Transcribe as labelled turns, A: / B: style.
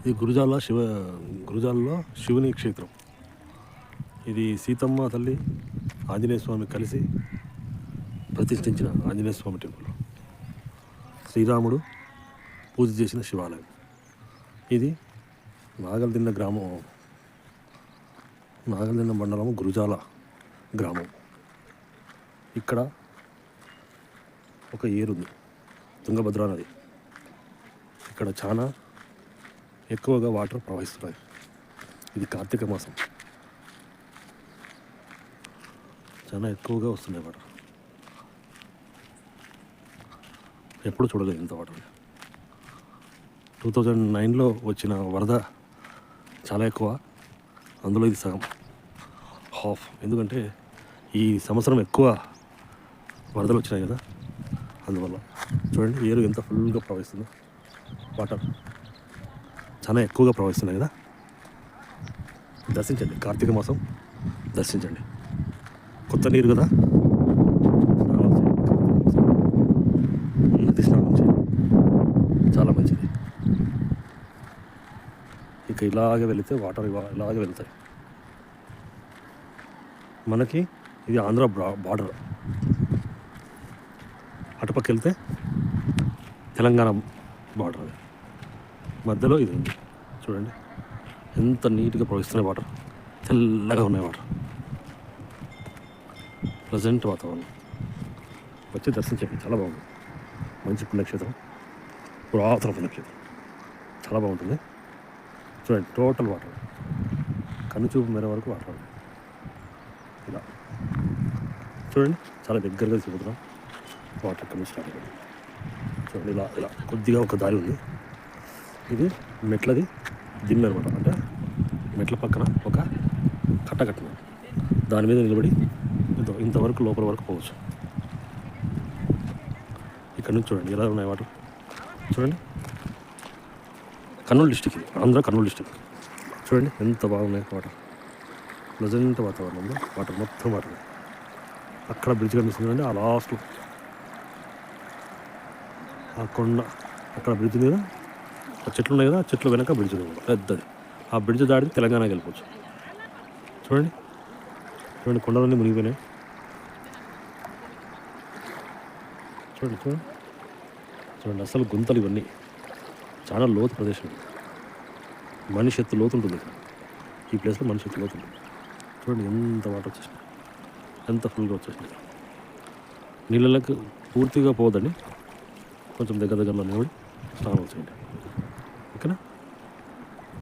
A: ఇది గురుజాల శివ గురుజాలలో శివుని క్షేత్రం. ఇది సీతమ్మ తల్లి ఆంజనేయ స్వామి కలిసి ప్రతిష్ఠించిన ఆంజనేయ స్వామి టెంపుల్. శ్రీరాముడు పూజ చేసిన శివాలయం. ఇది నాగల్దిన్న గ్రామం నాగల్దిన్న మండలం గురుజాల గ్రామం. ఇక్కడ ఒక ఏరుంది తుంగభద్రా నది. ఇక్కడ చాలా ఎక్కువగా వాటర్ ప్రవహిస్తున్నాయి. ఇది కార్తీక మాసం. చాలా ఎక్కువగా వస్తున్నాయి వాటర్. ఎప్పుడు చూడలేదు ఇంత వాటర్. టూ థౌజండ్ నైన్లో వచ్చిన వరద చాలా ఎక్కువ. అందులో ఇది సగం. హాఫ్. ఎందుకంటే ఈ సంవత్సరం ఎక్కువ వరదలు వచ్చినాయి కదా. అందువల్ల చూడండి ఏరు ఎంత ఫుల్గా ప్రవహిస్తుందో. వాటర్. చాలా ఎక్కువగా ప్రవహిస్తున్నాయి కదా? దర్శించండి. కార్తీక మాసం. దర్శించండి. కొత్త నీరు కదా? స్నానం నది స్నానం చేయండి. చాలా మంచిది. ఇక ఇలాగే వెళితే వాటర్ ఇలాగ ఇలాగే వెళ్తాయి. మనకి ఇది ఆంధ్ర బార్డర్. అటుపక్క వెళ్తే తెలంగాణ బార్డర్. మధ్యలో ఇది ఉంది. చూడండి. ఎంత నీట్గా ప్రవహిస్తున్నాయి వాటర్. తెల్లగా ఉన్నాయి వాటర్. ప్రజెంట్ వాతావరణం. వచ్చి దర్శనం చేయండి. చాలా బాగుంది. మంచి పుణ్యక్షేత్రం. పురాతన పుణ్యక్షేత్రం. చాలా బాగుంటుంది. చూడండి టోటల్ వాటర్. కన్ను చూపు మేర వరకు వాటర్ ఇలా. చూడండి చాలా దగ్గరగా చూపుతున్నాం. వాటర్ కన్ను స్టార్ట్ చూడండి ఇలా ఇలా. కొద్దిగా ఒక దారి ఉంది. ఇది మెట్లది. దిమ్మె అనమాట. అంటే మెట్ల పక్కన ఒక కట్ట కట్టిన. దాని మీద నిలబడి ఇంత ఇంతవరకు లోపల వరకు పోవచ్చు. ఇక్కడ నుంచి చూడండి ఎలా ఉన్నాయి వాటర్? చూడండి. కర్నూలు డిస్టిక్ ఆంధ్ర కర్నూలు డిస్టిక్ చూడండి ఎంత బాగున్నాయి వాటర్. ప్రజెంట్ వాతావరణంలో వాటర్ మొత్తం వాటర్. అక్కడ బ్రిడ్జ్ కనిపిస్తుంది ఆ లాస్ట్లో ఆ కొండ అక్కడ బ్రిడ్జ్ మీద చెట్లు ఉన్నాయి కదా ఆ చెట్లు వెనక బ్రిడ్జ్ పెద్దది. ఆ బ్రిడ్జ్ దాటి తెలంగాణకి వెళ్ళిపోవచ్చు. చూడండి. చూడండి కొండలన్నీ మునిగిపోయినాయి. చూడండి చూడండి. చూడండి అసలు గుంతలు ఇవన్నీ. చాలా లోతు ప్రదేశం. మనిషి ఎత్తు లోతు ఉంటుంది ఈ ప్లేస్లో మనిషి ఎత్తు లోతు ఉంటుంది. చూడండి ఎంత వాటర్ వచ్చేసింది. ఎంత ఫుల్గా వచ్చేసింది. నీళ్ళకి పూర్తిగా పోదండి. కొంచెం దగ్గర దగ్గరలో నిలబడి స్నానం చేయండి. Genau.